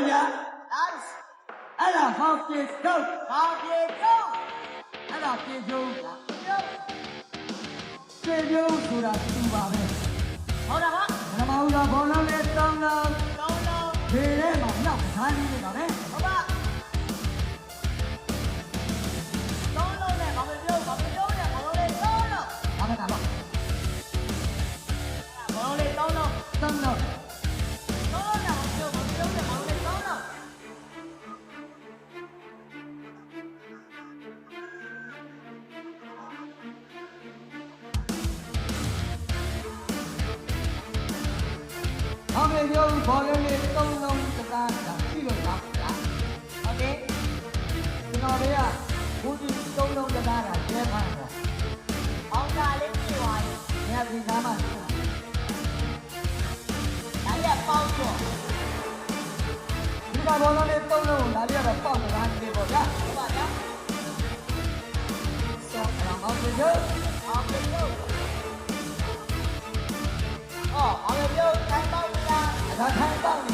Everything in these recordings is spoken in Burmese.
ပြီဗျာ nice အဲ့ဒါဟောက်ပြေတော့ဘာပြေတော့အဲ့ဒါပြေကျုံပြောပြေကျုံဆိုတာသူပါပဲဟောတာဟာဓမ္မဥဒ္ဒါဘောလုံးနဲ့တောင်းတော့တော့တော့ဒီထဲမှာနောက်ခိုင်းနေ 화면형 번역의 떡놈 그다음다 지금 나왔다. 오케이. 그거래야 모두 떡놈 그다음다 대박이다. 엄마 렌지 와요. 내가 지금 가만. 나야 빵고. 누가 번역의 떡놈 나리아가 빵고 나한테 보자. 맞아. 자, 그럼 어디죠? 어디죠? 他太棒了。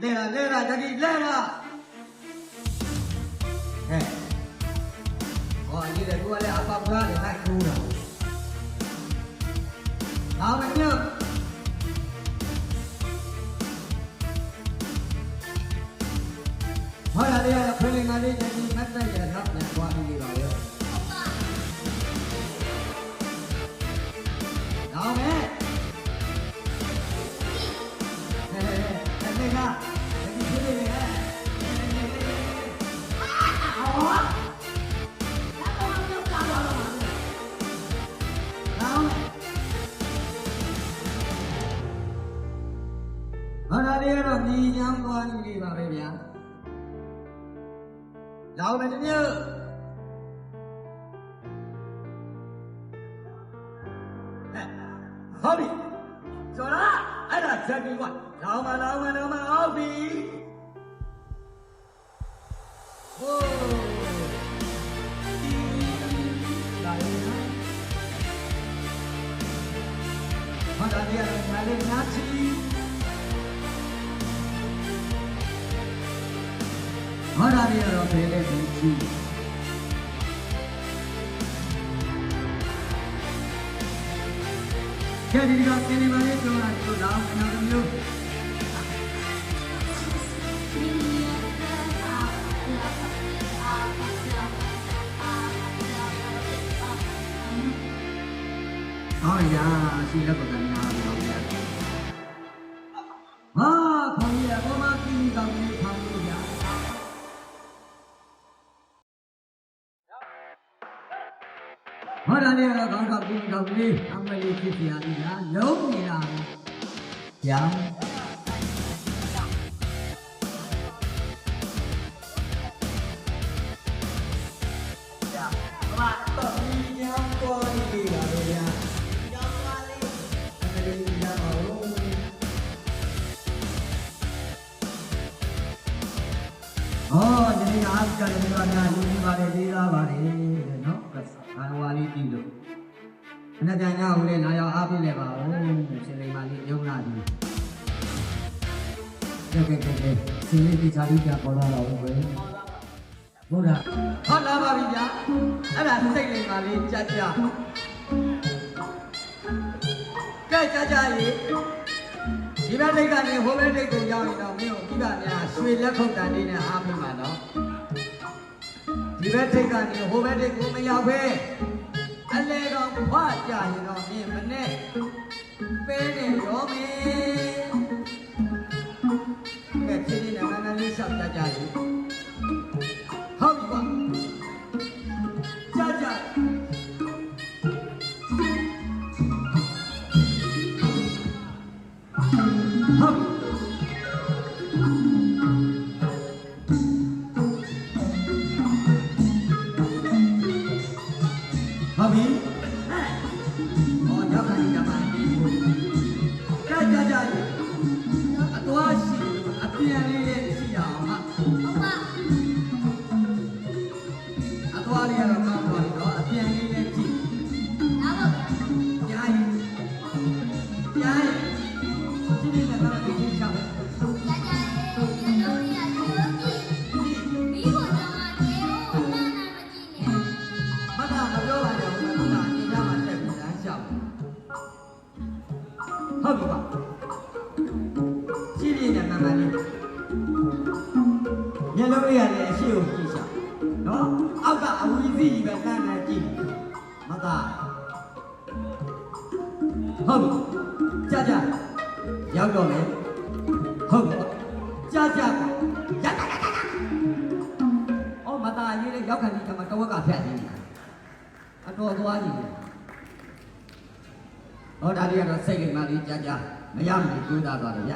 lera lera jadi lera. Eh, oh ini dah dua leh apa pula dah tak kurang. Awak ni. ဘာသာလေးကတော့ညီညောင်းသွားနေပါပဲဗျာလောင်မယ်တမျိုးဟုတ်ပြီဆိုတော့အဲ့ဒါဇက်ကြီးကလောင်မလောင်မလောင်မဟုတ်ပြီဟိုးဒီလာရင်ဘာသာလေးကတော့ညာလေးညာချီဘာသာလေးကတော့ဖယ်လေးချီ Rádio não televisão. Quer ir ao cinema de tomar toda a final do meu? Oh yeah, she loves that now. လေးကတော့ကောင်းကောင်းကီကောင်းလေးအမလေးဖြစ်ပြရပြီလားလုံးနေတာဗျာဘာတော့ဒီညောင်းပေါ်နေပါလေဗျာကြောင်းသွားလေးအမလေးရပါဦးဟောဒီနေ့အားကြတယ်ဘာများလူကြီးပါတယ်လေးသားပါတယ်တဲ့နော် ဘာဝါလေးကြည့်လို့အနတန်ကဦးလေးလာရောက်အားပေးလဲပါဦးရှင်လိမ္မာလေးယုံနာပြီကဲကဲကဲကဲရှင်လေးဒီချာလေးကြပေါ်လာတော့ဦးပဲဘုရားဟောလာပါပြီဗျာအဲ့ဒါစိတ်လိမ္မာလေးကြကြကဲကြကြရေဒီဘက်ထိတ်ကနေဟိုဘက်ထိတ်ကိုရောက်ရင်တော့မင်းကိုပြပါများရွှေလက်ခုပ်တန်လေးနဲ့အားပေးမှာနော် ဒီဘက်ထိတ်ကနေဟိုဘက်ထိတ်ကိုမရောက်ပဲအလဲတော်ဘွားကြရင်တော့မင်းမနဲ့ ဟုတ်ပြီပါကြည့်ပြနေမှန်မှန်လေးမျက်လုံးလေးရတယ်အရှိကိုကြည့်ချနော်အောက်ကအဝီစီကြီးပဲတန်းတန်းကြည့်မကဟုတ်ပြီကြာကြာရောက်တော့မယ်ဟုတ်ပြီကြာကြာရတာရတာအော်မသားရေးလေရောက်ခါဒီကမှတဝက်ကဖြတ်နေတယ်အတော်သွားကြည့်တယ် ဟောဒါလေးကတော့စိတ်လိမ္မာလေးကြာကြာမရမလို့ကြိုးစားသွားတယ်ဗျ